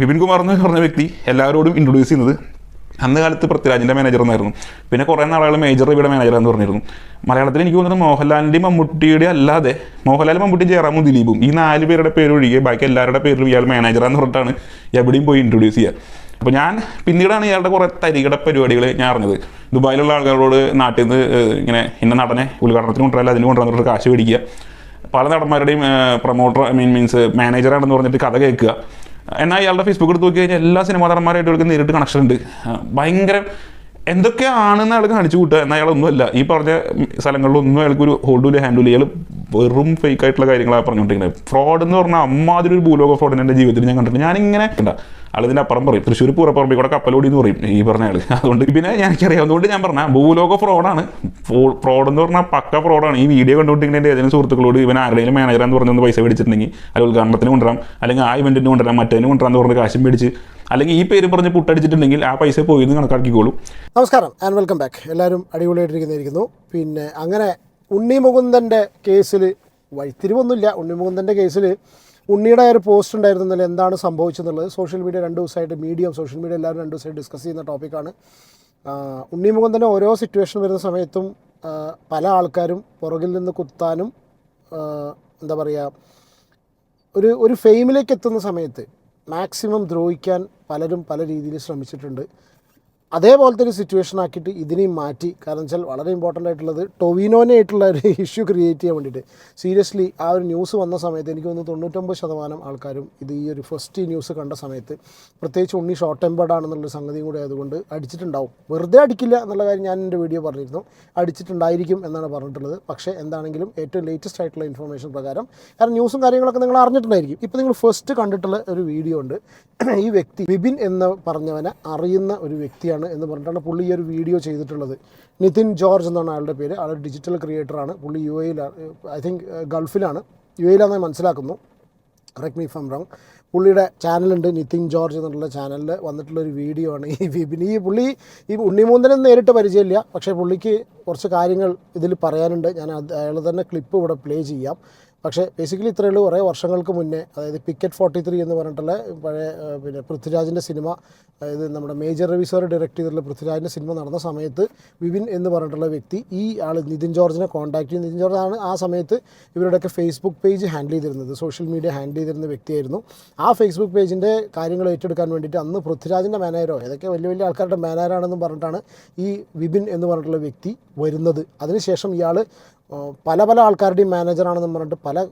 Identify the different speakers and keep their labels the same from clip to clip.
Speaker 1: വിപിൻ കുമാർ എന്ന് പറഞ്ഞ വ്യക്തി എല്ലാവരോടും ഇൻട്രൊഡ്യൂസ് ചെയ്യുന്നത് അന്ന് കാലത്ത് പൃഥ്വിരാജിന്റെ മാനേജർ എന്നായിരുന്നു. പിന്നെ കുറേ നാളുകൾ മേജർ രവിയുടെ മാനേജർ എന്ന് പറഞ്ഞിരുന്നു. മലയാളത്തിൽ എനിക്ക് തോന്നുന്നത് മോഹൻലാലിന്റെയും മമ്മൂട്ടിയുടെ അല്ലാതെ മോഹൻലാൽ മമ്മൂട്ടി ജയറാമും ദിലീപും ഈ നാല് പേരുടെ പേരൊഴികെ ബാക്കി എല്ലാവരുടെ പേരിലും ഇയാൾ മാനേജറാന്ന് പറഞ്ഞിട്ടാണ് എവിടെയും പോയി ഇൻട്രൊഡ്യൂസ് ചെയ്യുക. അപ്പോൾ ഞാൻ പിന്നീടാണ് ഇയാളുടെ കുറേ തരികിട പരിപാടികൾ ഞാൻ അറിഞ്ഞത്. ദുബായിലുള്ള ആൾക്കാരോട് നാട്ടിൽ നിന്ന് ഇങ്ങനെ ഇന്ന നടനെ ഉദ്ഘാടനത്തിന് കൊണ്ടുവരാല്ല അതിന് കൊണ്ടുവന്നിട്ട് കാശ് മേടിക്കുക. പല നടന്മാരുടെയും പ്രൊമോട്ടർ മീൻ മീൻസ് മാനേജറാണെന്ന് പറഞ്ഞിട്ട് കഥ കേൾക്കുക. എന്നാൽ ഇയാളുടെ ഫേസ്ബുക്ക് എടുത്ത് നോക്കി കഴിഞ്ഞാൽ എല്ലാ സിനിമാ നടന്മാരായിട്ട് ഇവർക്ക് നേരിട്ട് കണക്ഷൻ ഉണ്ട്. ഭയങ്കര എന്തൊക്കെയാണെന്ന് അയാൾ കാണിച്ചു കൂട്ടുക എന്നാൽ അയാളൊന്നുമല്ല ഈ പറഞ്ഞ സ്ഥലങ്ങളിലൊന്നും അയാൾക്ക് ഒരു ഹോൾഡില്ല ഹാൻഡിൽ ഇയാൾ വെറും ഫേക്ക് ആയിട്ടുള്ള കാര്യങ്ങളാണ് പറഞ്ഞുകൊണ്ടിരിക്കുന്നത്. ഫ്രോഡ് എന്ന് പറഞ്ഞാൽ അമ്മാതിരി ഒരു ഭൂലോക ഫ്രോഡിനെ എന്റെ ജീവിതത്തിൽ ഞാൻ കണ്ടിട്ടുണ്ട്. ഞാനിങ്ങനെ കണ്ട. ആളിതിന്റെ അപ്പുറം പറയും തൃശ്ശൂർ പൂരപ്പുറമ്പിൽ കൂടെ കപ്പലോടി എന്ന് പറയും ഈ പറഞ്ഞ ആൾ അതുകൊണ്ട് പിന്നെ ഞാൻ എനിക്കറിയാവുന്നതുകൊണ്ട് ഞാൻ പറഞ്ഞ ഭൂലോക ഫ്രോഡാണ് ഫ്രോഡ് എന്ന് പറഞ്ഞാൽ പക്ക ഫ്രോഡാണ് ഈ വീഡിയോ കണ്ടുകൊണ്ടിരിക്കുന്ന ഏതെങ്കിലും സുഹൃത്തുക്കളോട് ഇവൻ ആരുടെയും മാനേജർ എന്ന് പറഞ്ഞൊന്ന് പൈസ മേടിച്ചിട്ടുണ്ടെങ്കിൽ അല്ലെങ്കിൽ ഉദ്ഘാടനത്തിന് കൊണ്ടുവരാം. അല്ലെങ്കിൽ ആ ഇവന്റിന് കൊണ്ടുവരാം മറ്റേതിന് കൊണ്ടുവരാം എന്ന് പറഞ്ഞ് കാശും മേടിച്ച് അല്ലെങ്കിൽ ഈ പേര് പറഞ്ഞ് പുട്ടടിച്ചിട്ടുണ്ടെങ്കിൽ ആ പൈസ പോയി എന്ന് കണക്കാക്കിക്കോളൂ.
Speaker 2: നമസ്കാരം ആൻഡ് വെൽക്കം ബാക്ക് എല്ലാവരും അടിപൊളിയായിട്ടിരിക്കുന്നിരിക്കുന്നു പിന്നെ അങ്ങനെ ഉണ്ണി മുകുന്ദന്റെ കേസിൽ വഴിത്തിരിവൊന്നുമില്ല. ഉണ്ണി മുകുന്ദന്റെ കേസിൽ ഉണ്ണിയുടെ ഒരു പോസ്റ്റ് ഉണ്ടായിരുന്നതിൽ എന്താണ് സംഭവിച്ചെന്നുള്ളത്? സോഷ്യൽ മീഡിയ രണ്ട് ദിവസമായിട്ട് മീഡിയം സോഷ്യൽ മീഡിയ എല്ലാവരും രണ്ട് ദിവസമായിട്ട് ഡിസ്കസ് ചെയ്യുന്ന ടോപ്പിക്കാണ് ഉണ്ണി തന്നെ ഓരോ സിറ്റുവേഷൻ വരുന്ന സമയത്തും പല ആൾക്കാരും പുറകിൽ നിന്ന് കുത്താനും എന്താ പറയുക ഒരു ഒരു ഫെയിമിലേക്ക് എത്തുന്ന സമയത്ത് മാക്സിമം ദ്രോഹിക്കാൻ പലരും പല രീതിയിൽ ശ്രമിച്ചിട്ടുണ്ട്. അതേപോലത്തെ ഒരു സിറ്റുവേഷൻ ആക്കിയിട്ട് ഇതിനെയും മാറ്റി. കാരണം വെച്ചാൽ വളരെ ഇമ്പോർട്ടന്റ് ആയിട്ടുള്ളത് ടൊവിനോനെ ആയിട്ടുള്ള ഒരു ഇഷ്യൂ ക്രിയേറ്റ് ചെയ്യാൻ വേണ്ടിയിട്ട്. സീരിയസ്ലി ആ ഒരു ന്യൂസ് വന്ന സമയത്ത് എനിക്ക് തോന്നുന്നു തൊണ്ണൂറ്റൊമ്പത് ശതമാനം ആൾക്കാരും ഇത് ഈ ഒരു ഫസ്റ്റ് ന്യൂസ് കണ്ട സമയത്ത് പ്രത്യേകിച്ച് ഉണ്ണി ഷോർട്ട് ടെമ്പേർഡ് ആണെന്നുള്ള സംഗതിയും കൂടി ആയതുകൊണ്ട് അടിച്ചിട്ടുണ്ടാവും. വെറുതെ അടിക്കില്ല എന്നുള്ള കാര്യം ഞാൻ എന്റെ വീഡിയോ പറഞ്ഞിരുന്നു. അടിച്ചിട്ടുണ്ടായിരിക്കും എന്നാണ് പറഞ്ഞിട്ടുള്ളത്. പക്ഷേ എന്താണെങ്കിലും ഏറ്റവും ലേറ്റസ്റ്റ് ആയിട്ടുള്ള ഇൻഫർമേഷൻ പ്രകാരം കാരണം ന്യൂസും കാര്യങ്ങളൊക്കെ നിങ്ങൾ അറിഞ്ഞിട്ടുണ്ടായിരിക്കും. ഇപ്പോൾ നിങ്ങൾ ഫസ്റ്റ് കണ്ടിട്ടുള്ള ഒരു വീഡിയോ ഉണ്ട്. ഈ വ്യക്തി വിപിൻ എന്ന് പറഞ്ഞവനെ അറിയുന്ന ഒരു വ്യക്തിയാണ് എന്ന് പറഞ്ഞിട്ടാണ് പുള്ളി ഈ ഒരു വീഡിയോ ചെയ്തിട്ടുള്ളത്. നിതിൻ ജോർജ് എന്നാണ് അയാളുടെ പേര്. ആളൊരു ഡിജിറ്റൽ ക്രിയേറ്ററാണ് പുള്ളി യു എയിലാണ് ഐ തിങ്ക് ഗൾഫിലാണ്. യു എയിലാണെന്ന് മനസ്സിലാക്കുന്നു. കറക്റ്റ് മീ ഫം റോങ് പുള്ളിയുടെ ചാനലുണ്ട് നിതിൻ ജോർജ് എന്നുള്ള ചാനലിൽ വന്നിട്ടുള്ള ഒരു വീഡിയോ ആണ് ഈ വിപിൻ ഈ പുള്ളി ഈ ഉണ്ണിമൂന്തനും നേരിട്ട് പരിചയമില്ല. പക്ഷേ പുള്ളിക്ക് കുറച്ച് കാര്യങ്ങൾ ഇതിൽ പറയാനുണ്ട്. ഞാൻ അയാൾ തന്നെ ക്ലിപ്പ് ഇവിടെ പ്ലേ ചെയ്യാം. പക്ഷേ ബേസിക്കലി ഇത്രയേ ഉള്ളൂ. കുറേ വർഷങ്ങൾക്ക് മുന്നേ അതായത് പിക്കറ്റ് ഫോർട്ടി ത്രീ എന്ന് പറഞ്ഞിട്ടുള്ള പഴയ പിന്നെ പൃഥ്വിരാജിന്റെ സിനിമ അതായത് നമ്മുടെ മേജർ രവി ഡയറക്റ്റ് ചെയ്തിട്ടുള്ള പൃഥ്വിരാജിന്റെ സിനിമ നടന്ന സമയത്ത് വിപിൻ എന്ന് പറഞ്ഞിട്ടുള്ള വ്യക്തി ഈ ആൾ നിതിൻ ജോർജിനെ കോൺടാക്ട് ചെയ്ത്. നിതിൻ ജോർജ് ആണ് ആ സമയത്ത് ഇവരുടെയൊക്കെ ഫേസ്ബുക്ക് പേജ് ഹാൻഡിൽ ചെയ്തിരുന്നത് സോഷ്യൽ മീഡിയ ഹാൻഡിൽ ചെയ്തിരുന്ന വ്യക്തിയായിരുന്നു. ആ ഫേസ്ബുക്ക് പേജിന്റെ കാര്യങ്ങൾ ഏറ്റെടുക്കാൻ വേണ്ടിയിട്ട് അന്ന് പൃഥ്വിരാജിന്റെ മാനേജറോ ഏതൊക്കെ വലിയ വലിയ ആൾക്കാരുടെ മാനേജറാണെന്നും പറഞ്ഞിട്ടാണ് ഈ വിപിൻ എന്ന് പറഞ്ഞിട്ടുള്ള വ്യക്തി വരുന്നത്. അതിനുശേഷം ഇയാൾ പല പല ആൾക്കാരുടെയും മാനേജറാണെന്ന് പറഞ്ഞിട്ട് പല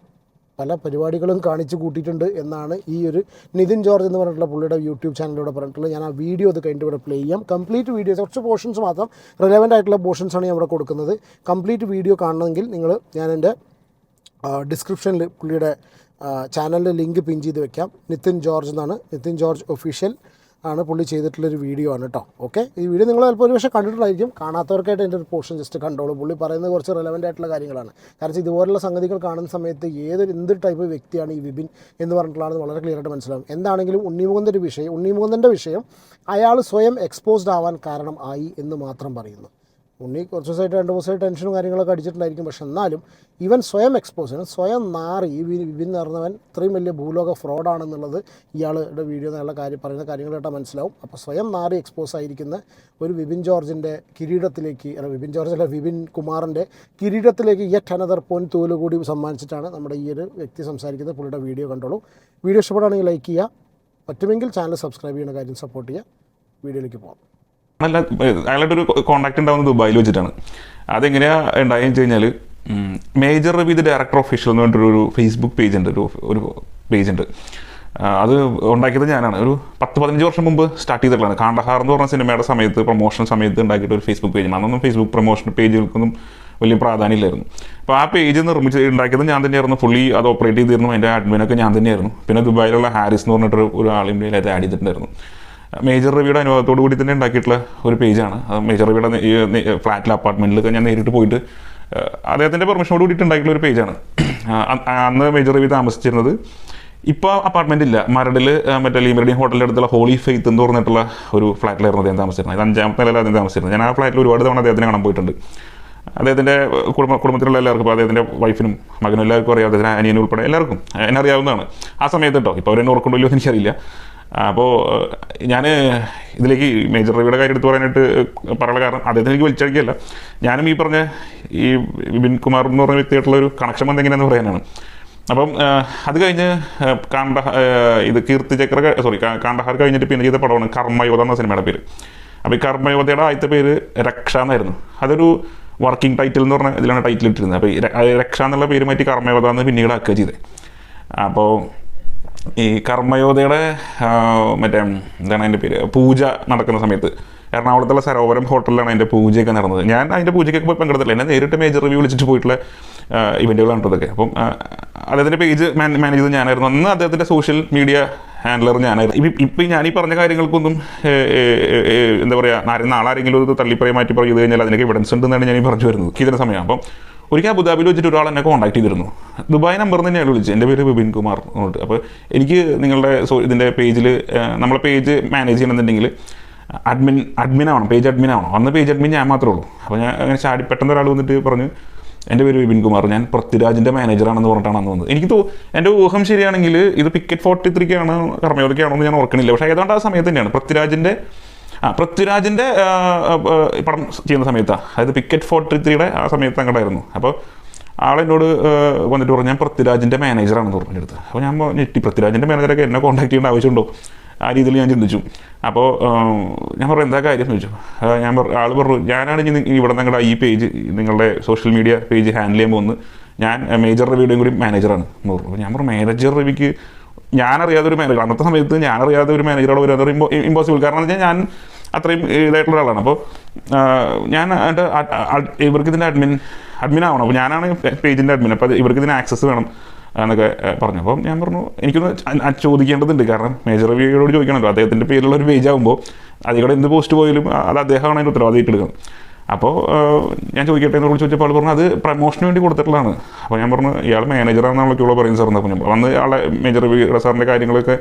Speaker 2: പല പരിപാടികളും കാണിച്ചു കൂട്ടിയിട്ടുണ്ട് എന്നാണ് ഈ ഒരു നിതിൻ ജോർജ് എന്ന് പറഞ്ഞിട്ടുള്ള പുള്ളിയുടെ യൂട്യൂബ് ചാനലിലൂടെ പറഞ്ഞിട്ടുള്ളത്. ഞാൻ ആ വീഡിയോ അത് കഴിഞ്ഞിട്ട് ഇവിടെ പ്ലേ ചെയ്യാം. കംപ്ലീറ്റ് വീഡിയോസ് കുറച്ച് പോർഷൻസ് മാത്രം റിലവന്റ് ആയിട്ടുള്ള പോർഷൻസാണ് ഞാൻ ഇവിടെ കൊടുക്കുന്നത്. കംപ്ലീറ്റ് വീഡിയോ കാണണമെങ്കിൽ നിങ്ങൾ ഞാൻ എന്റെ ഡിസ്ക്രിപ്ഷനിൽ പുള്ളിയുടെ ചാനലിന്റെ ലിങ്ക് പിൻ ചെയ്ത് വെക്കാം. നിതിൻ ജോർജ് എന്നാണ്. നിതിൻ ജോർജ് ഒഫീഷ്യൽ ആണ് പുള്ളി ചെയ്തിട്ടുള്ളൊരു വീഡിയോ ആണ് കേട്ടോ ഓക്കെ ഈ വീഡിയോ നിങ്ങൾ ചിലപ്പോൾ ഒരു പക്ഷേ കണ്ടിട്ടുണ്ടായിരിക്കും. കാണാത്തവർക്കായിട്ട് എന്റെ ഒരു പോർഷൻ ജസ്റ്റ് കണ്ടോളൂ. പുള്ളി പറയുന്നത് കുറച്ച് റെലവന്റ് ആയിട്ടുള്ള കാര്യങ്ങളാണ്. കാരണം ഇതുപോലുള്ള സംഗതികൾ കാണുന്ന സമയത്ത് ഏതൊരു എന്ത് ടൈപ്പ് വ്യക്തിയാണ് ഈ വിപിൻ എന്ന് പറഞ്ഞിട്ടുള്ളത് വളരെ ക്ലിയർ ആയിട്ട് മനസ്സിലാവും. എന്താണെങ്കിലും ഉണ്ണിമുകുന്ദന്റെ വിഷയം ഉണ്ണിമുകുന്ദന്റെ വിഷയം അയാൾ സ്വയം എക്സ്പോസ്ഡ് ആവാൻ കാരണം ആയി എന്ന് മാത്രം പറയുന്നു. ഉണ്ണി കുറച്ച് ദിവസമായിട്ട് രണ്ട് ദിവസമായിട്ട് ടെൻഷനും കാര്യങ്ങളൊക്കെ അടിച്ചിട്ടുണ്ടായിരിക്കും. പക്ഷെ എന്നാലും ഇവൻ സ്വയം എക്സ്പോസ് ചെയ്യണം സ്വയം നാറി ഈ വിപിൻ നിറഞ്ഞവൻ ഇത്രയും വലിയ ഭൂലോക ഫ്രോഡാണെന്നുള്ളത് ഇയാളുടെ വീഡിയോ നല്ല കാര്യം പറയുന്ന കാര്യങ്ങൾ കേട്ടാൽ മനസ്സിലാവും. അപ്പോൾ സ്വയം നാറി എക്സ്പോസ് ആയിരിക്കുന്ന ഒരു വിപിൻ ജോർജിന്റെ കിരീടത്തിലേക്ക് അല്ല വിപിൻ ജോർജ് അല്ല വിപിൻ കുമാറിന്റെ കിരീടത്തിലേക്ക് യെറ്റ് അനദർ പോയിന്റ് തൂൽ കൂടി സമ്മാനിച്ചിട്ടാണ് നമ്മുടെ ഈ ഒരു വ്യക്തി സംസാരിക്കുന്നത്. പുള്ളിയുടെ വീഡിയോ കണ്ടോളൂ. വീഡിയോ ഇഷ്ടപ്പെടുകയാണെങ്കിൽ ലൈക്ക് ചെയ്യുക. പറ്റുമെങ്കിൽ ചാനൽ സബ്സ്ക്രൈബ് ചെയ്യുന്ന കാര്യം സപ്പോർട്ട് ചെയ്യുക. വീഡിയോയിലേക്ക് പോകാം
Speaker 1: നല്ല അയാളുടെ ഒരു കോണ്ടാക്ട് ഉണ്ടാവുന്നത് ദുബായിൽ വെച്ചിട്ടാണ്. അതെങ്ങനെയാ ഉണ്ടായെന്ന് വെച്ച് കഴിഞ്ഞാൽ മേജർ റബി ദ ഡയറക്ടർ ഒഫീഷ്യൽ എന്ന് പറഞ്ഞിട്ടൊരു ഫേസ്ബുക്ക് പേജ് ഉണ്ട് ഒരു ഒരു പേജ് ഉണ്ട്. അത് ഉണ്ടാക്കിയത് ഞാനാണ്. ഒരു പത്ത് പതിനഞ്ച് വർഷം മുമ്പ് സ്റ്റാർട്ട് ചെയ്തിട്ടുള്ളതാണ്. കാണ്ടഹാർ എന്ന് പറഞ്ഞ സിനിമയുടെ സമയത്ത് പ്രൊമോഷൻ സമയത്ത് ഉണ്ടാക്കിയിട്ട് ഒരു ഫേസ്ബുക്ക് പേജ് അന്നൊന്നും ഫേസ്ബുക്ക് പ്രൊമോഷൻ പേജുകൾക്കൊന്നും വലിയ പ്രാധാന്യമില്ലായിരുന്നു അപ്പോൾ ആ പേജ് നിർമ്മിച്ച് ഉണ്ടാക്കിയത് ഞാൻ തന്നെയായിരുന്നു. ഫുള്ളി അത് ഓപ്പറേറ്റ് ചെയ്തിരുന്നു. അതിന്റെ അഡ്മിനൊക്കെ ഞാൻ തന്നെയായിരുന്നു. പിന്നെ ദുബായിലുള്ള ഹാരിസ് എന്ന് പറഞ്ഞിട്ടൊരു ഒരു ആളിന്റെ അതിൽ ആഡ് ചെയ്തിട്ടുണ്ടായിരുന്നു. മേജർ റിവ്യൂടെ അനുഭവത്തോടു കൂടി തന്നെ ഉണ്ടാക്കിയിട്ടുള്ള ഒരു പേജാണ്. അത് മേജർ റിവ്യൂടെ ഫ്ലാറ്റിൽ അപ്പാർട്ട്മെന്റിലൊക്കെ ഞാൻ നേരിട്ട് പോയിട്ട് അദ്ദേഹത്തിന്റെ പെർമിഷനോട് കൂടിയിട്ട് ഉണ്ടാക്കിയിട്ടുള്ള ഒരു പേജാണ്. അന്ന് മേജർ റിവ്യൂ താമസിച്ചിരുന്നത് ഇപ്പോൾ അപ്പാർട്ട്മെന്റ് ഇല്ല. മരടിൽ മറ്റേ ലീമറഡിയൻ ഹോട്ടലിന്റെ അടുത്തുള്ള ഹോളി ഫെയ്ത്ത് എന്ന് പറഞ്ഞിട്ടുള്ള ഒരു ഫ്ലാറ്റിലായിരുന്നു അദ്ദേഹം താമസിച്ചിരുന്നത്. ഇത് അഞ്ചാമത്തെ നിലയിൽ അദ്ദേഹം താമസിച്ചിരുന്നത്. ഞാൻ ആ ഫ്ലാറ്റിൽ ഒരുപാട് തവണ അദ്ദേഹത്തിനെ കാണാൻ പോയിട്ടുണ്ട്. അദ്ദേഹത്തിന്റെ കുടുംബ കുടുംബത്തിലുള്ള എല്ലാവർക്കും ഇപ്പോൾ അദ്ദേഹത്തിന്റെ വൈഫിനും മകനും എല്ലാവർക്കും അറിയാം. അദ്ദേഹത്തിന് അനിയനും ഉൾപ്പെടെ എല്ലാവർക്കും എന്നെ അറിയാവുന്നതാണ്. ആ സമയത്ത് കേട്ടോ ഇപ്പോൾ അവരെന്നെ ഓർക്കുണ്ടല്ലോ എനിക്കറിയില്ല. അപ്പോൾ ഞാൻ ഇതിലേക്ക് മേജർ റവിയുടെ കാര്യം എടുത്ത് പറയാനായിട്ട് പറയാനുള്ള കാരണം അദ്ദേഹത്തിന് എനിക്ക് വലിച്ചടിക്കുകയല്ല. ഞാനും ഈ പറഞ്ഞ ഈ വിപിൻ കുമാർ എന്ന് പറഞ്ഞ വ്യക്തിയായിട്ടുള്ള ഒരു കണക്ഷൻ എന്തെങ്ങനെയാണെന്ന് പറയാനാണ്. അപ്പം അത് കഴിഞ്ഞ് കാണ്ട ഇത് കീർത്തി ചക്ര സോറി കാണ്ടഹാർ കഴിഞ്ഞിട്ട് പിന്നെ ചെയ്ത പടമാണ് കർമ്മയോധ എന്ന സിനിമയുടെ പേര്. അപ്പോൾ ഈ കർമ്മയോധയുടെ ആദ്യത്തെ പേര് രക്ഷ എന്നായിരുന്നു. അതൊരു വർക്കിംഗ് ടൈറ്റിൽ എന്ന് പറഞ്ഞ ഇതിലാണ് ടൈറ്റിൽ ഇട്ടിരുന്നത്. അപ്പോൾ ഈ രക്ഷ എന്നുള്ള പേര് മാറ്റി കർമ്മയോധ എന്ന് പിന്നീട് ആക്കുക ചെയ്തത്. അപ്പോൾ ഈ കർമ്മയോധയുടെ മറ്റേ എന്താണ് അതിന്റെ പേര്? പൂജ നടക്കുന്ന സമയത്ത് എറണാകുളത്തുള്ള സരോവരം ഹോട്ടലിലാണ് അതിന്റെ പൂജയൊക്കെ നടന്നത്. ഞാൻ അതിന്റെ പൂജയ്ക്കൊക്കെ പോയി പങ്കെടുത്തില്ല എന്നെ നേരിട്ട് മേജർ റിവ്യൂ വിളിച്ചിട്ട് പോയിട്ടുള്ള ഇവന്റുകളാണ് ഇതൊക്കെ അപ്പം അദ്ദേഹത്തിന്റെ പേജ് മാനേജ് ചെയ്ത് ഞാനായിരുന്നു. അന്ന് അദ്ദേഹത്തിന്റെ സോഷ്യൽ മീഡിയ ഹാൻഡലർ ഞാനായിരുന്നു. ഇപ്പം ഞാൻ ഈ പറഞ്ഞ കാര്യങ്ങൾക്കൊന്നും എന്താ പറയുക ആരും നാളാരെങ്കിലും ഒരു തള്ളിപ്പറയും മാറ്റി പറയും കഴിഞ്ഞാൽ അതിനൊക്കെ എവിഡൻസ് ഉണ്ടെന്നാണ് ഞാൻ ഈ പറഞ്ഞു വരുന്നത്. ഇതിന്റെ സമയം. അപ്പം ഒരിക്കൽ അബുദാബിയിൽ വെച്ചിട്ട് ഒരാൾ എന്നെ കോൺടാക്ട് ചെയ്തിരുന്നു. ദുബായ് നമ്പർ തന്നെയാണ് വിളിച്ചത്. എന്റെ പേര് വിപിൻ കുമാർ എന്നോട്ട് അപ്പോൾ എനിക്ക് നിങ്ങളുടെ സോ ഇതിന്റെ പേജിൽ നമ്മളെ പേജ് മാനേജ് ചെയ്യണമെന്നുണ്ടെങ്കിൽ അഡ്മിൻ അഡ്മിൻ ആവണം പേജ് അഡ്മിൻ ആവണം. അന്ന് പേജ് അഡ്മിൻ ഞാൻ മാത്രമേ ഉള്ളൂ. അപ്പോൾ ഞാൻ അങ്ങനെ ചാടി പെട്ടെന്ന് ഒരാൾ വന്നിട്ട് പറഞ്ഞു എന്റെ പേര് വിപിൻ കുമാർ ഞാൻ പൃഥ്വിരാജിന്റെ മാനേജറാണെന്ന് പറഞ്ഞിട്ടാണ് അന്ന് വന്നത്. എനിക്ക് തോ എന്റെ ഊഹം ശരിയാണെങ്കിൽ ഇത് പിക്കറ്റ് ഫോർട്ടി ത്രീക്കാണ് കർമ്മയോധിക്കാണോ എന്ന് ഞാൻ ഓർക്കണില്ല പക്ഷേ ഏതാണ്ട് ആ സമയത്ത് തന്നെയാണ്. പൃഥ്വിരാജിന്റെ ആ പൃഥ്വിരാജിന്റെ പടം ചെയ്യുന്ന സമയത്താണ് അതായത് പിക്കറ്റ് ഫോർട്ടി ത്രീയുടെ ആ സമയത്ത് അങ്ങോട്ടായിരുന്നു. അപ്പോൾ ആളെന്നോട് വന്നിട്ട് പറഞ്ഞു ഞാൻ പൃഥ്വിരാജിന്റെ മാനേജറാണെന്ന് എടുത്ത് അപ്പോൾ ഞാൻ ഞെട്ടി പൃഥ്വിരാജിന്റെ മാനേജറൊക്കെ എന്നെ കോൺടാക്ട് ചെയ്യേണ്ട ആവശ്യമുണ്ടോ? ആ രീതിയിൽ ഞാൻ ചിന്തിച്ചു. അപ്പോൾ ഞാൻ പറഞ്ഞു എന്താ കാര്യം? എന്ന് ചോദിച്ചു. ഞാൻ ആൾ പറഞ്ഞു ഞാനാണ് ഇനി ഇവിടെ നിങ്ങളുടെ ഈ പേജ് നിങ്ങളുടെ സോഷ്യൽ മീഡിയ പേജ് ഹാൻഡിൽ ചെയ്യാൻ പോകുന്നത്. ഞാൻ മേജർ റിവ്യൂടെയും കൂടി മാനേജറാണ് എന്ന് പറഞ്ഞു. അപ്പോൾ ഞാൻ പറഞ്ഞു മാനേജർ റിവ്യൂക്ക് ഞാനറിയാതെ ഒരു മാനേജർ അന്നത്തെ സമയത്ത് ഞാനറിയാതെ ഒരു മാനേജറോട് വരാൻ പറയുമ്പോൾ ഇമ്പോസിബിൾ കാരണം എന്ന് വെച്ചാൽ ഞാൻ അത്രയും ഇതായിട്ടുള്ള ഒരാളാണ്. അപ്പോൾ ഞാൻ ഇവർക്ക് ഇതിന്റെ അഡ്മിൻ അഡ്മിൻ ആവണം അപ്പോൾ ഞാനാണ് പേജിന്റെ അഡ്മിൻ അപ്പോൾ ഇവർക്ക് ഇതിന് ആക്സസ് വേണം എന്നൊക്കെ പറഞ്ഞു. അപ്പം ഞാൻ പറഞ്ഞു എനിക്കൊന്ന് ചോദിക്കേണ്ടതുണ്ട്. കാരണം മേജർ റിവ്യൂയോട് ചോദിക്കണമല്ലോ അദ്ദേഹത്തിന്റെ പേരിലുള്ള ഒരു പേജ് ആകുമ്പോൾ അതിൽ കൂടെ എന്ത് പോസ്റ്റ് പോയാലും അത് അദ്ദേഹമാണ് അതിന്റെ ഉത്തരവാദിത്തം ഏറ്റെടുക്കുന്നത്. അപ്പോൾ ഞാൻ ചോദിക്കട്ടെ എന്നോട് ചോദിച്ചപ്പോൾ ആൾ പറഞ്ഞു അത് പ്രമോഷന് വേണ്ടി കൊടുത്തിട്ടുള്ളതാണ്. അപ്പോൾ ഞാൻ പറഞ്ഞു ഇയാൾ മാനേജറാണെന്നുള്ളൊക്കെയുള്ള പറയുന്നത് സാർ അപ്പോൾ ഞാൻ വന്ന് ആളെ മേജർ സാറിന്റെ കാര്യങ്ങളൊക്കെ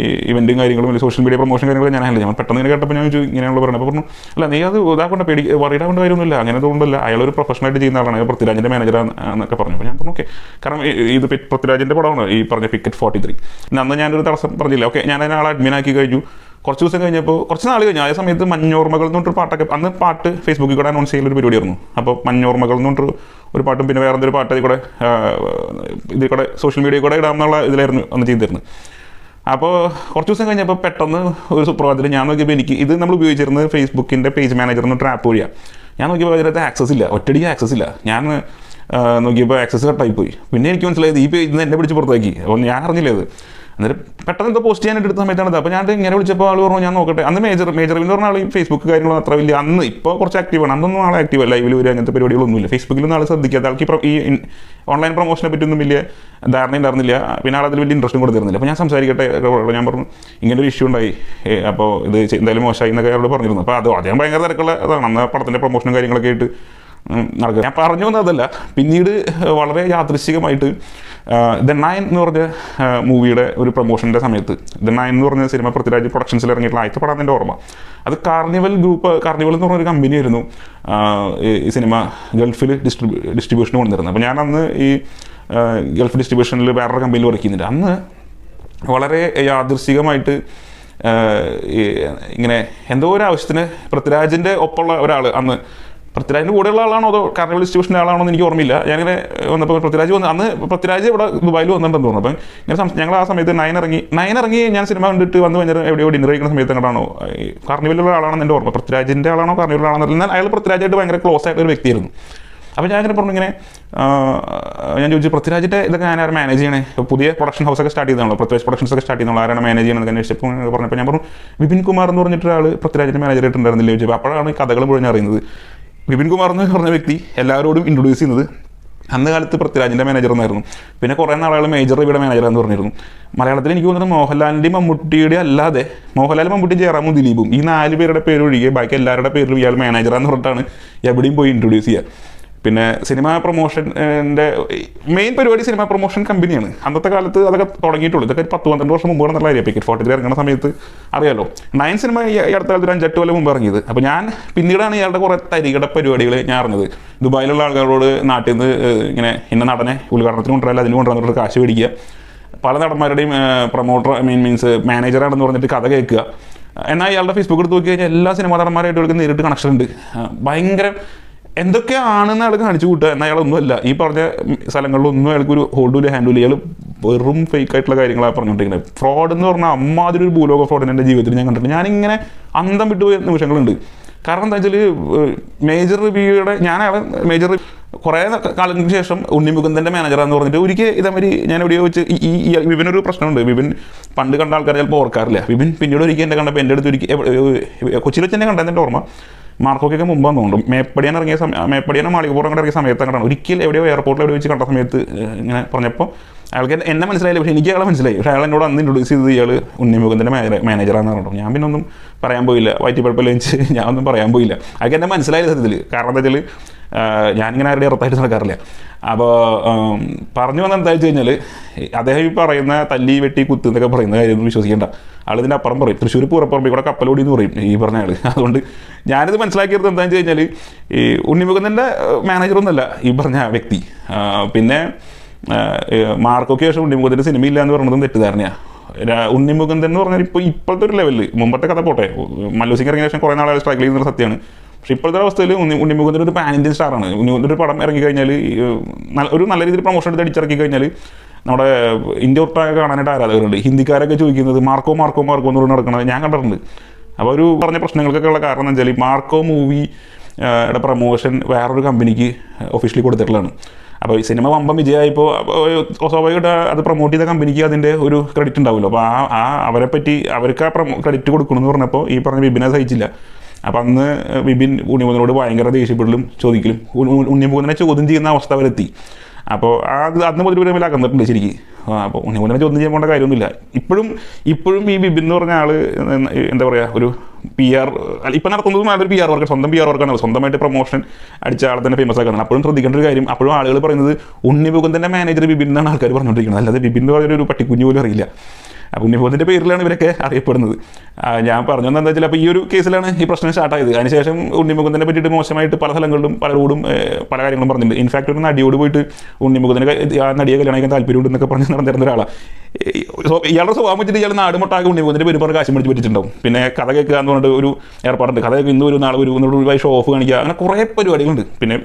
Speaker 1: ഈ ഇവന്റും കാര്യങ്ങളും സോഷ്യൽ മീഡിയ പ്രൊമോഷൻ കാര്യങ്ങളൊക്കെ ഞാൻ ഹാൻഡിൽ ഞാൻ പെട്ടെന്ന് ഇങ്ങനെ കേട്ടപ്പോൾ ഞാൻ ചോദിച്ചു ഇങ്ങനെയുള്ള പറഞ്ഞു അപ്പോൾ പറഞ്ഞു അല്ല നീ അത് ഇതാക്കൊണ്ട് പേടി വറിയിടാവേണ്ട കാര്യമൊന്നുമില്ല. അങ്ങനെ തോന്നുന്നില്ല അയാൾ ഒരു ചെയ്യുന്ന ആളാണ്. പൃഥ്വിരാജിന്റെ മാനേജറാന്നൊക്കെ പറഞ്ഞു. അപ്പോൾ ഞാൻ പറഞ്ഞു ഓക്കെ. കാരണം ഇത് പൃഥ്വിരാജിന്റെ പടമാണ് ഈ പറഞ്ഞ പിക്കറ്റ് ഫോർട്ടി ത്രീ അന്ന് ഞാനൊരു തടസ്സം പറഞ്ഞില്ല ഓക്കെ ഞാൻ അതിനെ ആളെ അഡ്മിൻ ആക്കി കഴിഞ്ഞു. കുറച്ച് ദിവസം കഴിഞ്ഞപ്പോൾ കുറച്ച് നാൾ കഴിഞ്ഞു ആ സമയത്ത് മഞ്ഞോർമകൾ എന്ന് പറഞ്ഞൊരു പാട്ടൊക്കെ അന്ന് പാട്ട് ഫേസ്ബുക്കിൽ കൂടെ അനൗൺസ് ചെയ്യുന്ന ഒരു പരിപാടിയായിരുന്നു അപ്പോൾ മഞ്ഞോർമകൾ എന്ന് പറഞ്ഞൊരു ഒരു പാട്ടും പിന്നെ വേറെ എന്തൊരു പാട്ട് ആ, ഇതിൽ കൂടെ സോഷ്യൽ മീഡിയയിൽ കൂടെ ഇടാമെന്നുള്ള ഇതിലായിരുന്നു അന്ന് ചെയ്തിരുന്നത്. അപ്പോൾ കുറച്ച് ദിവസം കഴിഞ്ഞപ്പോൾ പെട്ടെന്ന് ഒരു സുപ്രഭാതത്തിൽ ഞാൻ നോക്കിയപ്പോൾ എനിക്ക് ഇത് നമ്മൾ ഉപയോഗിച്ചിരുന്നത് ഫേസ്ബുക്കിന്റെ പേജ് മാനേജർ എന്ന ട്രാപ്പ് വഴിയാണ് ഞാൻ നോക്കിയപ്പോൾ അതിനകത്ത് ആക്സസ് ഇല്ല. ഒറ്റടിക്ക് ആക്സസ് ഇല്ല. ഞാൻ നോക്കിയപ്പോൾ ആക്സസ് കട്ടായി പോയി പിന്നെ എനിക്ക് മനസ്സിലായത് ഈ പേജിൽ നിന്ന് എന്നെ പിടിച്ച് പുറത്താക്കി. അപ്പോൾ ഞാൻ അറിഞ്ഞില്ല അത്? എന്നിട്ട് പെട്ടെന്ന് എന്തോ പോസ്റ്റ് ചെയ്യാനായിട്ട് എടുത്ത സമയത്താണ്. അപ്പോൾ ഞാൻ ഇങ്ങനെ വിളിച്ചപ്പോൾ ആൾ പറഞ്ഞു ഞാൻ നോക്കട്ടെ. അന്ന് മേജർ മേജർ എന്ന് പറഞ്ഞ ആൾ ഈ ഫേസ്ബുക്ക് കാര്യങ്ങളൊന്നും അത്ര വലിയ അന്ന് ഇപ്പോൾ കുറച്ച് ആക്റ്റീവാണ് അന്നൊന്നും ആൾ ആക്റ്റീവ് ലൈവിൽ വരിക അങ്ങനത്തെ പരിപാടികളൊന്നുമില്ല. ഫേസ്ബുക്കിലൊന്നും ആൾ ശ്രദ്ധിക്കാത്ത ആൾക്ക് ഈ ഓൺലൈൻ പ്രൊമോഷനെ പറ്റിയൊന്നും വലിയ ധാരണ ഉണ്ടായിരുന്നില്ല. പിന്നെ ആൾ അതിൽ വലിയ ഇൻട്രസ്റ്റും കൊടുത്തിരുന്നില്ല. അപ്പോൾ ഞാൻ സംസാരിക്കട്ടെ ഞാൻ പറഞ്ഞു ഇങ്ങനെ ഒരു ഇഷ്യൂ ഉണ്ടായി. അപ്പോൾ ഇത് എന്തായാലും മോശമായി എന്നൊക്കെ അവരോട് പറഞ്ഞിരുന്നു. അപ്പോൾ അത് അദ്ദേഹം ഭയങ്കര തിരക്കുള്ള അതാണ് അന്ന് പടത്തിന്റെ പ്രൊമോഷനും കാര്യങ്ങളൊക്കെ ആയിട്ട് നടക്കുക. ഞാൻ പറഞ്ഞു വന്നതല്ല പിന്നീട് വളരെ യാദൃശികമായിട്ട് ദ നയൻ എന്ന് പറഞ്ഞ മൂവിയുടെ ഒരു പ്രൊമോഷന്റെ സമയത്ത് ദ നയൻ എന്ന് പറഞ്ഞ സിനിമ പൃഥ്വിരാജ് പ്രൊഡക്ഷൻസിൽ ഇറങ്ങിയിട്ടുള്ള ആദ്യത്തെ പടം എന്റെ ഓർമ്മ. അത് കാർണിവൽ ഗ്രൂപ്പ് കാർണിവൽ എന്ന് പറഞ്ഞൊരു കമ്പനി ആയിരുന്നു ഈ- സിനിമ ഗൾഫിൽ ഡിസ്ട്രിബ്യൂ ഡിസ്ട്രിബ്യൂഷന് കൊണ്ടുവരുന്നത്. അപ്പോൾ ഞാൻ അന്ന് ഈ ഗൾഫ് ഡിസ്ട്രിബ്യൂഷനിൽ വേറൊരു കമ്പനിയിൽ വർക്ക് ചെയ്യുന്നുണ്ട്. അന്ന് വളരെ യാദൃശികമായിട്ട് ഇങ്ങനെ എന്തോ ഒരു ആവശ്യത്തിന് പൃഥ്വിരാജിന്റെ ഒപ്പമുള്ള ഒരാൾ അന്ന് പൃഥ്വിരാജിന്റെ കൂടെയുള്ള ആളാണോ അതോ കാർണിവൽ ഡിസ്ട്രിബ്യൂഷന്റെ ആളാണോ എന്ന് എനിക്ക് ഓർമ്മയില്ല. ഞാനിങ്ങനെ വന്നപ്പോൾ പൃഥ്വിരാജ് വന്ന് അന്ന് പൃഥ്വിരാജ് ഇവിടെ ദുബായിൽ വന്നിട്ടുണ്ടെന്ന് തോന്നുന്നു. അപ്പം ഇങ്ങനെ ഞങ്ങൾ ആ സമയത്ത് നയൻ ഇറങ്ങി നയൻ ഇറങ്ങി ഞാൻ സിനിമ കണ്ടിട്ട് വന്ന് കഴിഞ്ഞാൽ എവിടെയോ ഡിന്നർ കഴിക്കുന്ന സമയത്ത് എങ്ങോട്ടാണോ കാർണിവലുള്ള ആളാണെന്ന് എന്റെ ഓർമ്മ. പൃഥ്വിരാജിന്റെ ആളാണോ കാർണിവലുള്ള ആളാണെന്ന്. എന്നാൽ അയാൾ പൃഥ്വിരാജായിട്ട് ഭയങ്കര ക്ലോസ് ആയിട്ട് ഒരു വ്യക്തിയായിരുന്നു. അപ്പോൾ ഞാൻ അങ്ങനെ പറഞ്ഞു ഇങ്ങനെ ഞാൻ ചോദിച്ചു പൃഥ്വിരാജിന്റെ ഇതൊക്കെ ഞാൻ ആരും മാനേജ് ചെയ്യണേ? പുതിയ പ്രൊഡക്ഷൻ ഹൗസ് ഒക്കെ സ്റ്റാർട്ട് ചെയ്താണല്ലോ പൃഥ്വിരാജ് പ്രൊഡക്ഷൻസ് ഒക്കെ സ്റ്റാർട്ട് ചെയ്യുന്നത് ആരാണ് മാനേജ് ചെയ്യണമെന്ന് അന്വേഷിച്ചപ്പോൾ പറഞ്ഞപ്പോൾ ഞാൻ പറഞ്ഞു വിപിൻ കുമാർ എന്ന് പറഞ്ഞിട്ട് ഒരാൾ പൃഥ്വിരാജിന്റെ മാനേജർ ആയിട്ടുണ്ടായിരുന്നില്ല ചോദിച്ചപ്പോൾ അപ്പോഴാണ് ഈ കഥകൾ മുഴുവൻ അറിയുന്നത്. വിപിൻ കുമാർ എന്ന് പറഞ്ഞ വ്യക്തി എല്ലാവരോടും ഇൻട്രൊഡ്യൂസ് ചെയ്യുന്നത് അന്ന് കാലത്ത് പൃഥ്വിരാജിന്റെ മാനേജർ എന്നായിരുന്നു പിന്നെ കുറേ നാളുകൾ മേജർ രവിയുടെ മാനേജർ എന്ന് പറഞ്ഞിരുന്നു. മലയാളത്തിൽ എനിക്ക് തോന്നുന്നത് മോഹൻലാലിന്റെയും മമ്മൂട്ടിയുടെ അല്ലാതെ മോഹൻലാൽ മമ്മൂട്ടി ജയറാമും ദിലീപും ഈ നാല് പേരുടെ പേര് ഒഴികെ ബാക്കി എല്ലാവരുടെ പേരിലും ഇയാൾ മാനേജറാന്ന് പറഞ്ഞിട്ടാണ് എവിടെയും പോയി ഇൻട്രൊഡ്യൂസ് ചെയ്യുക. പിന്നെ സിനിമ പ്രൊമോഷന്റെ മെയിൻ പരിപാടി സിനിമ പ്രൊമോഷൻ കമ്പനിയാണ് അന്നത്തെ കാലത്ത് അതൊക്കെ തുടങ്ങിയിട്ടുള്ളൂ. ഇതൊക്കെ പത്ത് പന്ത്രണ്ട് വർഷം മുമ്പ് നല്ല കാര്യം പിക്കറ്റ് ഫോർട്ടിൽ ഇറങ്ങുന്ന സമയത്ത് അറിയാലോ. നയൻ സിനിമ ഈ അടുത്ത കാലത്ത് ഒരു അഞ്ചെട്ട് കൊല്ലം മുമ്പ് ഇറങ്ങിയത്. അപ്പോൾ ഞാൻ പിന്നീടാണ് ഇയാളുടെ കുറേ തരികട പരിപാടികൾ ഞാൻ അറിഞ്ഞത്. ദുബായിലുള്ള ആൾക്കാരോട് നാട്ടിൽ നിന്ന് ഇങ്ങനെ ഇന്ന നടനെ ഉദ്ഘാടനത്തിന് കൊണ്ടുവരാല്ല അതിന് കൊണ്ടുവന്നിട്ട് കാശ് മേടിക്കുക. പല നടന്മാരുടെയും പ്രൊമോട്ടർ മീൻ മീൻസ് മാനേജറാണെന്ന് പറഞ്ഞിട്ട് കഥ കേൾക്കുക. എന്നാൽ ഇയാളുടെ ഫേസ്ബുക്ക് എടുത്ത് നോക്കി കഴിഞ്ഞാൽ എല്ലാ സിനിമാ നടന്മാരായിട്ട് ഇവർക്ക് നേരിട്ട് കണക്ഷൻ ഉണ്ട്. ഭയങ്കര എന്തൊക്കെയാണെന്ന് അയാൾ കാണിച്ചു കൂട്ടുക എന്നാൽ അയാളൊന്നുമല്ല. ഈ പറഞ്ഞ സ്ഥലങ്ങളിലൊന്നും അയാൾക്ക് ഒരു ഹോൾഡില്ല ഹാൻഡിൽ ഇയാൾ വെറും ഫേക്ക് ആയിട്ടുള്ള കാര്യങ്ങളാണ് പറഞ്ഞുകൊണ്ടിരിക്കുന്നത്. ഫ്രോഡ് എന്ന് പറഞ്ഞാൽ അമ്മാതിരി ഒരു ഭൂലോക ഫ്രോഡ് എന്റെ ജീവിതത്തിൽ ഞാൻ കണ്ടിട്ടുണ്ട്. ഞാനിങ്ങനെ അന്തം വിട്ടുപോയ നിമിഷങ്ങളുണ്ട്. കാരണം എന്താ വെച്ചാൽ മേജർ റിവ്യൂയുടെ ഞാൻ അയാളെ മേജർ കുറേ കാലങ്ങൾക്ക് ശേഷം ഉണ്ണിമുകുന്ദന്റെ മാനേജറാന്ന് പറഞ്ഞിട്ട് ഒരിക്കൽ ഇതേമാതിരി ഞാൻ എവിടെയോ വെച്ച് ഈ ഈ- വിപിനൊരു പ്രശ്നമുണ്ട്. വിപിൻ പണ്ട് കണ്ട ആൾക്കാർ ചിലപ്പോൾ ഓർക്കാറില്ല. വിപിൻ പിന്നീട് ഒരിക്കൽ എന്നെ കണ്ടപ്പോൾ എന്റെ അടുത്ത് ഒരിക്കൽ കൊച്ചിയിൽ വെച്ച് എന്നെ കണ്ടതിന്റെ ഓർമ്മ. മാർക്കോക്കൊക്കെ മുമ്പാന്ന് തോന്നുന്നു മേപ്പടിയാൻ ഇറങ്ങിയ സമയം മേപ്പടിയാനോ മാളികപ്പുറം ഇറങ്ങിയ സമയത്ത് കണ്ടാണ് ഒരിക്കലും എവിടെയോ എയർപോർട്ടിൽ എവിടെ വെച്ച് കണ്ട സമയത്ത് ഇങ്ങനെ പറഞ്ഞപ്പോൾ അയാൾക്ക് എന്നെ- മനസ്സിലായില്ല പക്ഷേ എനിക്ക് അയാളെ മനസ്സിലായി. പക്ഷേ അയാൾ എന്നോട് അന്ന് ഇൻട്രൊഡ്യൂസ് ചെയ്തത് ഇയാൾ ഉണ്ണിമുഖത്തിന്റെ മാനേജറാന്ന് പറഞ്ഞു ഞാൻ പിന്നെ ഒന്നും പറയാൻ പോയില്ല. വയറ്റിപ്പഴപ്പിൽ വെച്ച് ഞാൻ ഒന്നും പറയാൻ പോയില്ല. അയാൾക്ക് എന്നെ മനസ്സിലായില്ല സത്യത്തിൽ കാരണം എന്താ വെച്ചാൽ ഞാനിങ്ങനെ ആരുടെ ഇറത്തായിട്ട് നടക്കാറില്ല. അപ്പോൾ പറഞ്ഞു വന്ന എന്താ വെച്ച് കഴിഞ്ഞാൽ അദ്ദേഹം ഈ പറയുന്ന തല്ലി വെട്ടി കുത്ത് എന്നൊക്കെ പറയുന്ന കാര്യമൊന്നും വിശ്വസിക്കേണ്ട. ആളിതിന്റെ അപ്പുറം പറയും. തൃശ്ശൂർ പൂരപ്പുറമ്പിൽ കൂടെ കപ്പലോടി എന്ന് പറയും ഈ പറഞ്ഞ ആൾ അതുകൊണ്ട് ഞാനിത് മനസ്സിലാക്കിയത് എന്താണെന്ന് വെച്ച് കഴിഞ്ഞാൽ ഈ ഉണ്ണിമുഖന്നെ മാനേജറൊന്നുമല്ല ഈ പറഞ്ഞ വ്യക്തി. പിന്നെ മാർക്കൊക്കെ ശേഷം ഉണ്ണിമുഖത്തിന്റെ സിനിമയില്ല എന്ന് പറയുന്നതും തെറ്റിദ്ധാരണയാണ് ഉണ്ണിമുകുന്ദൻ എന്ന് പറഞ്ഞാൽ ഇപ്പോൾ ഇപ്പോഴത്തെ ഒരു ലെവലിൽ മുമ്പത്തെ കഥ പോട്ടെ. മല്ലു ഇറങ്ങിയ ശേഷം കുറേ നാളെ സ്ട്രഗിൾ ചെയ്യുന്ന സത്യമാണ്. പക്ഷേ ഇപ്പോഴത്തെ അവസ്ഥയിൽ ഉണ്ണി ഉണ്ണിമുകുന്ദൻ ഒരു പാൻ ഇന്ത്യൻ സ്റ്റാറാണ് ഉണ്ണിമുകുന്ദൻ ഒരു പടം ഇറങ്ങി കഴിഞ്ഞാൽ ഒരു നല്ല രീതിയിൽ പ്രൊമോഷൻ എടുത്ത് അടിച്ചിറക്കി കഴിഞ്ഞാൽ നമ്മുടെ ഇന്ത്യ ഒട്ടാകെ കാണാനായിട്ട് ആരാധകരുണ്ട്. ഹിന്ദിക്കാരൊക്കെ ചോദിക്കുന്നത് മാർക്കോ മാർക്കോ മാർക്കോ എന്ന് പറഞ്ഞ് നടക്കുന്നത് ഞാൻ കണ്ടിട്ടുണ്ട്. അപ്പോൾ ഒരു പറഞ്ഞ പ്രശ്നങ്ങൾക്കൊക്കെ ഉള്ള കാരണം എന്ന് വെച്ചാൽ മാർക്കോ മൂവി യുടെ പ്രൊമോഷൻ വേറൊരു കമ്പനിക്ക് ഒഫീഷ്യലി കൊടുത്തിട്ടുള്ളതാണ്. അപ്പോൾ ഈ സിനിമ വമ്പം വിജയമായപ്പോൾ സ്വാഭാവികമായിട്ട് അത് പ്രൊമോട്ട് ചെയ്ത കമ്പനിക്ക് അതിന്റെ ഒരു ക്രെഡിറ്റ് ഉണ്ടാവുമല്ലോ അപ്പോൾ ആ ആ അവരെ പറ്റി അവർക്ക് ആ പ്രൊ ക്രെഡിറ്റ് കൊടുക്കണമെന്ന് പറഞ്ഞപ്പോൾ ഈ പറഞ്ഞ വിപിനെ സഹിച്ചില്ല. അപ്പം അന്ന് വിപിൻ ഉണ്ണിമുഖനോട് ഭയങ്കര ദേഷ്യപ്പെടലും ചോദിക്കലും. ഉ- ഉ- ഉണ്ണിമുഖനെ ചോദ്യം ചെയ്യുന്ന അവസ്ഥ വരെത്തി അപ്പോൾ അത് അന്ന് മുതൽ തമ്മിൽ അകന്നിട്ടുണ്ട് ശരിക്കും. അപ്പോൾ ഉണ്ണിമുഖനെ ചോദ്യം ചെയ്യാൻ പോകേണ്ട കാര്യമൊന്നുമില്ല. ഇപ്പോഴും ഇപ്പോഴും ഈ വിപിൻ എന്ന് പറഞ്ഞ ആൾ എന്താ പറയുക ഒരു പി ആർ ഇപ്പം നടത്തുന്നതും നല്ലൊരു പി ആർ വർക്ക് സ്വന്തം പി ആർ വർക്കാണ് സ്വന്തമായിട്ട് പ്രൊമോഷൻ അടിച്ച ആളെ തന്നെ ഫേമസ് ആക്കുന്നത് അപ്പോഴും ശ്രദ്ധിക്കേണ്ട ഒരു കാര്യം അപ്പോഴും ആളുകൾ പറയുന്നത് ഉണ്ണിമുഖത്തിന്റെ മാനേജർ വിപിൻ എന്നാണ് ആൾക്കാർ പറഞ്ഞുകൊണ്ടിരിക്കുന്നത് അല്ലാതെ വിപിൻ എന്ന് പറഞ്ഞൊരു പട്ടിക്കുഞ്ഞു പോലും അറിയില്ല. അപ്പോൾ ഉണ്ണിമുഖത്തിന്റെ പേരിലാണ് ഇവരൊക്കെ അറിയപ്പെടുന്നത്. ഞാൻ പറഞ്ഞു എന്താ വെച്ചാൽ അപ്പോൾ ഈ ഒരു കേസിലാണ് ഈ പ്രശ്നം സ്റ്റാർട്ടായത് അതിനുശേഷം ഉണ്ണിമുകുന്ദനെ പറ്റിയിട്ട് മോശമായിട്ട് പല സ്ഥലങ്ങളിലും പല റോഡും പല കാര്യങ്ങളും പറഞ്ഞിട്ടുണ്ട്. ഇൻഫാക്ട് ഒരു നടിയോട് പോയിട്ട് ഉണ്ണിമുകുന്ദനെ ആ നടിയെ കല്യാണം കഴിക്കാൻ താല്പര്യമുണ്ടെന്നൊക്കെ പറഞ്ഞ് നടന്നിരുന്ന ഒരാളാണ് ഇയാളുടെ സ്വഭാവം വെച്ചിട്ട് ഇയാൾ നാടുമൊട്ടാകെ ഉണ്ണിമുഖത്തിന്റെ പേര് പറഞ്ഞ് കാശ് മേടിച്ച് പറ്റിയിട്ടുണ്ടാവും പിന്നെ കഥ കേൾക്കുക എന്ന് പറഞ്ഞിട്ട് ഒരു ഏർപ്പാടുണ്ട്. കഥ കേൾക്കുക ഇന്ന് ഒരു നാളെ ഒരു ഷോ ഓഫ് കാണിക്കുക. അങ്ങനെ കുറേ പരിപാടികളുണ്ട്. പിന്നെ